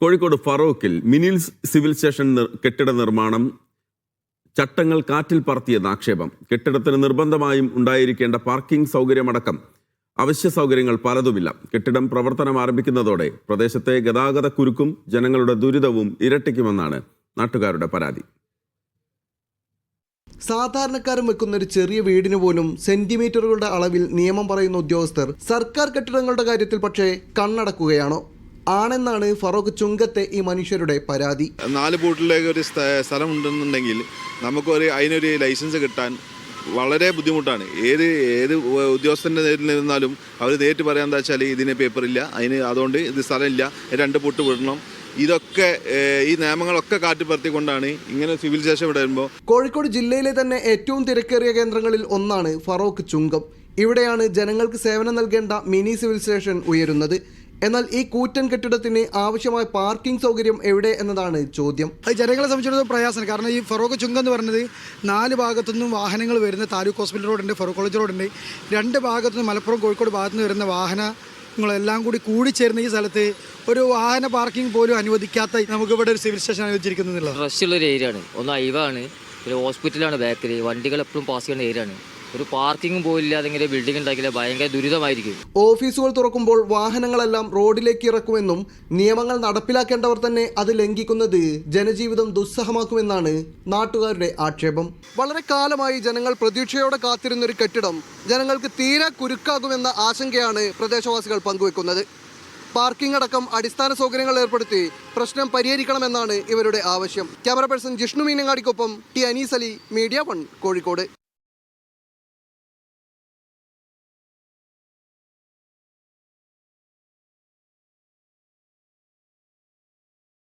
കോഴിക്കോട് ഫറോക്കിൽ മിനിൽസ് civil station കെട്ടിട നിർമ്മാണം ചട്ടങ്ങൾ കാറ്റിൽ പറത്തിയെന്ന് ആക്ഷേപം. കെട്ടിടത്തിന് നിർബന്ധമായും ഉണ്ടായിരിക്കേണ്ട പാർക്കിംഗ് സൗകര്യമടക്കം അവശ്യ സൗകര്യങ്ങൾ പലതുമില്ല. കെട്ടിടം പ്രവർത്തനം ആരംഭിക്കുന്നതോടെ പ്രദേശത്തെ ഗതാഗത കുരുക്കും ജനങ്ങളുടെ ദുരിതവും ഇരട്ടിക്കുമെന്നാണ് നാട്ടുകാരുടെ പരാതി. സാധാരണക്കാരും വെക്കുന്ന ഒരു ചെറിയ വീടിന് പോലും സെന്റിമീറ്ററുകളുടെ അളവിൽ നിയമം പറയുന്ന ഉദ്യോഗസ്ഥർ സർക്കാർ കെട്ടിടങ്ങളുടെ കാര്യത്തിൽ പക്ഷേ കണ്ണടക്കുകയാണോ? ആണെന്നാണ് ഫറോക്ക് ചുങ്കത്തെ ഈ മനുഷ്യരുടെ പരാതി. നാല് ബോട്ടിലേക്ക് ഒരു സ്ഥ- സ്ഥലം ഉണ്ടെന്നുണ്ടെങ്കിൽ നമുക്കൊരു അതിനൊരു ലൈസൻസ് കിട്ടാൻ വളരെ ബുദ്ധിമുട്ടാണ്. ഏത് ഏത് ഉദ്യോഗസ്ഥന്റെ നേരിൽ നിന്നാലും അവർ നേരിട്ട് പറയാൻ എന്താ വെച്ചാൽ ഇതിന് പേപ്പറില്ല അതിന് അതുകൊണ്ട് ഇത് സ്ഥലമില്ല രണ്ട് പൂട്ട് വിടണം. ഇതൊക്കെ ഈ നിയമങ്ങളൊക്കെ കാറ്റിപ്പറത്തിക്കൊണ്ടാണ് ഇങ്ങനെ സിവിൽ സ്റ്റേഷൻ ഇവിടെ വരുമ്പോൾ കോഴിക്കോട് ജില്ലയിലെ തന്നെ ഏറ്റവും തിരക്കേറിയ കേന്ദ്രങ്ങളിൽ ഒന്നാണ് ഫറോക്ക് ചുങ്കം. ഇവിടെയാണ് ജനങ്ങൾക്ക് സേവനം നൽകേണ്ട മിനി സിവിൽ സ്റ്റേഷൻ ഉയരുന്നത്. എന്നാൽ ഈ കൂറ്റൻ കെട്ടിടത്തിന് ആവശ്യമായ പാർക്കിംഗ് സൗകര്യം എവിടെ എന്നതാണ് ചോദ്യം. അത് ജനങ്ങളെ സംബന്ധിച്ചിടത്തോളം പ്രയാസം കാരണം ഈ ഫറോക്ക് ചുങ്ക എന്ന് പറയുന്നത് നാല് ഭാഗത്തുനിന്നും വാഹനങ്ങൾ വരുന്ന താലൂക്ക് ഹോസ്പിറ്റൽ റോഡുണ്ട് ഫറോക്ക് കോളേജ് റോഡുണ്ട്. രണ്ട് ഭാഗത്തുനിന്ന് മലപ്പുറം കോഴിക്കോട് ഭാഗത്തു നിന്ന് വരുന്ന വാഹനങ്ങളെല്ലാം കൂടി കൂടിച്ചേർന്ന ഈ സ്ഥലത്ത് ഒരു വാഹന പാർക്കിംഗ് പോലും അനുവദിക്കാത്ത നമുക്ക് ഇവിടെ ഒരു സിവിൽ സ്റ്റേഷൻ അനുവദിച്ചിരിക്കുന്നു എന്നുള്ളത്. ഉള്ള ഒരു ഏരിയ ആണ്. ഒന്ന് അയവാണ് പിന്നെ ഹോസ്പിറ്റലാണ് ബാക്കിൽ വണ്ടികൾ എപ്പോഴും പാസ് ചെയ്യുന്ന ഏരിയ ആണ്. ഒരു പാർക്കിംഗ് പോയില്ല ഇങ്ങനെ ബിൽഡിംഗ് ഉണ്ടാക്കില്ല ഭയങ്കര ദുരിതമായിരിക്കും. ഓഫീസുകൾ തുറക്കുമ്പോൾ വാഹനങ്ങളെല്ലാം റോഡിലേക്ക് ഇറക്കുമെന്നും നിയമങ്ങൾ നടപ്പിലാക്കേണ്ടവർ തന്നെ അത് ലംഘിക്കുന്നത് ജനജീവിതം ദുസ്സഹമാക്കുമെന്നാണ് നാട്ടുകാരുടെ ആക്ഷേപം. വളരെ കാലമായി ജനങ്ങൾ പ്രതീക്ഷയോടെ കാത്തിരുന്ന ഒരു കെട്ടിടം ജനങ്ങൾക്ക് തീരെ കുരുക്കാകുമെന്ന ആശങ്കയാണ് പ്രദേശവാസികൾ പങ്കുവെക്കുന്നത്. പാർക്കിംഗ് അടക്കം അടിസ്ഥാന സൗകര്യങ്ങൾ ഏർപ്പെടുത്തി പ്രശ്നം പരിഹരിക്കണമെന്നാണ് ഇവരുടെ ആവശ്യം. Camera person Jishnu മീനങ്ങാടിക്കൊപ്പം T Anees Ali media one Kozhikode.